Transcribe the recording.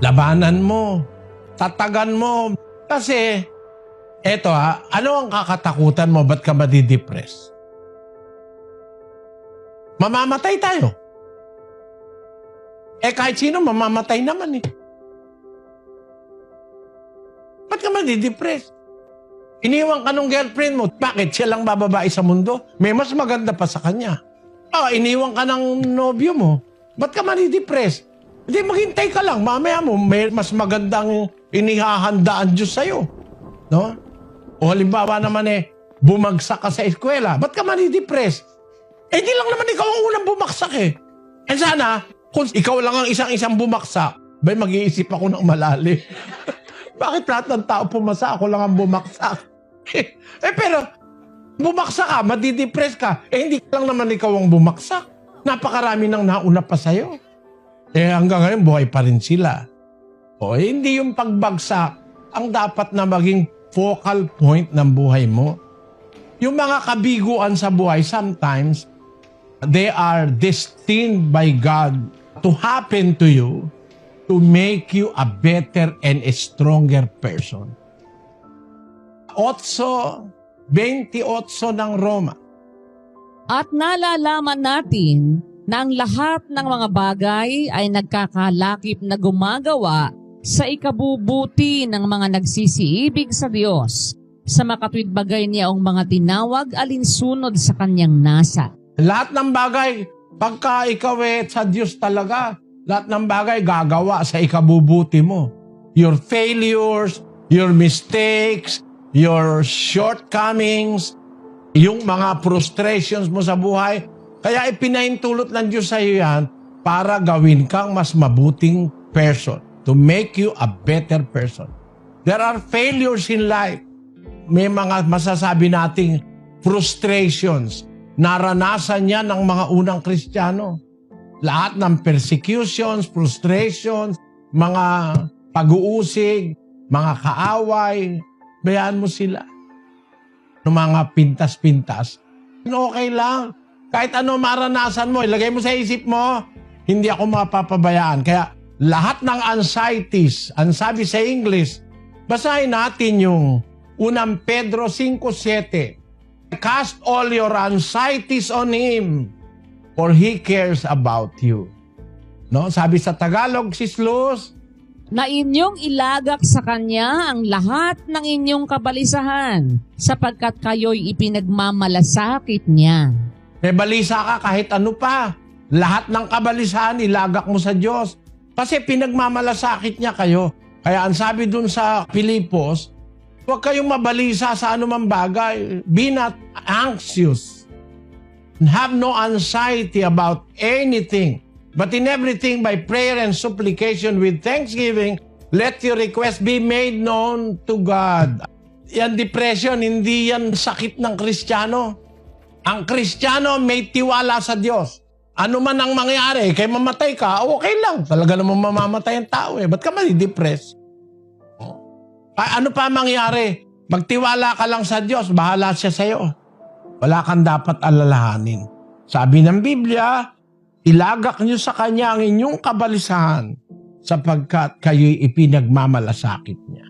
Labanan mo. Tatagan mo. Kasi, eto ha, ano ang kakatakutan mo? Ba't ka madidepress? Mamamatay tayo. Eh kahit sino mamamatay naman eh. Ba't ka madidepress? Iniwan ka nung girlfriend mo. Bakit? Siya lang bababae sa mundo? May mas maganda pa sa kanya. Ah, iniwan ka ng nobyo mo. Ba't ka madidepress? Hindi, maghintay ka lang. Mamaya mo, may mas magandang inihahandaan Diyos sa'yo. No? O halimbawa naman eh, bumagsak ka sa eskwela. Ba't ka madidepress? Eh, di lang naman ikaw ang unang bumaksak eh. Eh sana, kung ikaw lang ang isang-isang bumaksak, bay mag-iisip ako ng malalim. Bakit lahat ng tao pumasa, ako lang ang bumaksak? eh pero, bumaksak ka, madidepress ka, eh hindi lang naman ikaw ang bumaksak. Napakarami nang nauna pa sa'yo. Eh hanggang ngayon, buhay pa rin sila. O eh, hindi yung pagbagsak ang dapat na maging focal point ng buhay mo. Yung mga kabiguan sa buhay, sometimes, they are destined by God to happen to you to make you a better and a stronger person. 8, 28 ng Roma. At nalalaman natin na ang lahat ng mga bagay ay nagkakalakip na gumagawa sa ikabubuti ng mga nagsisiibig sa Diyos sa makatwid bagay niya ang mga tinawag alinsunod sa kanyang nasa. Lahat ng bagay, pagka ikaw eh sa Diyos talaga, lahat ng bagay gagawa sa ikabubuti mo. Your failures, your mistakes, your shortcomings, yung mga frustrations mo sa buhay. Kaya ipinaintulot ng Diyos sa iyo yan para gawin kang mas mabuting person, to make you a better person. There are failures in life. May mga masasabi nating frustrations. Naranasan yan ng mga unang Kristiyano. Lahat ng persecutions, frustrations, mga pag-uusig, mga kaaway, bayaan mo sila. Ng mga pintas-pintas, okay lang. Kahit ano maranasan mo, ilagay mo sa isip mo, hindi ako mapapabayaan. Kaya lahat ng anxieties, ang sabi sa English, basahin natin yung unang Pedro 5.7. Cast all your anxieties on Him, for He cares about you. No? Sabi sa Tagalog, Sis Luz, Na inyong ilagak sa kanya ang lahat ng inyong kabalisahan sapagkat kayo'y ipinagmamalasakit niya. May balisa ka kahit ano pa. Lahat ng kabalisahan, ilagak mo sa Diyos. Kasi pinagmamalasakit niya kayo. Kaya ang sabi dun sa Pilipos, huwag kayong mabalisa sa anumang bagay. Be not anxious. Have no anxiety about anything. But in everything by prayer and supplication with thanksgiving, let your request be made known to God. Yan depression, hindi yan sakit ng Kristiyano. Ang Kristiyano may tiwala sa Diyos. Ano man ang mangyari, kay mamatay ka, okay lang. Talaga namang mamamatay ang tao eh. Ba't ka mali-depress? Ay, ano pa mangyari? Magtiwala ka lang sa Diyos, bahala siya sa'yo. Wala kang dapat alalahanin. Sabi ng Biblia, ilagak niyo sa Kanya ang inyong kabalisahan sapagkat kayo'y ipinagmamalasakit niya.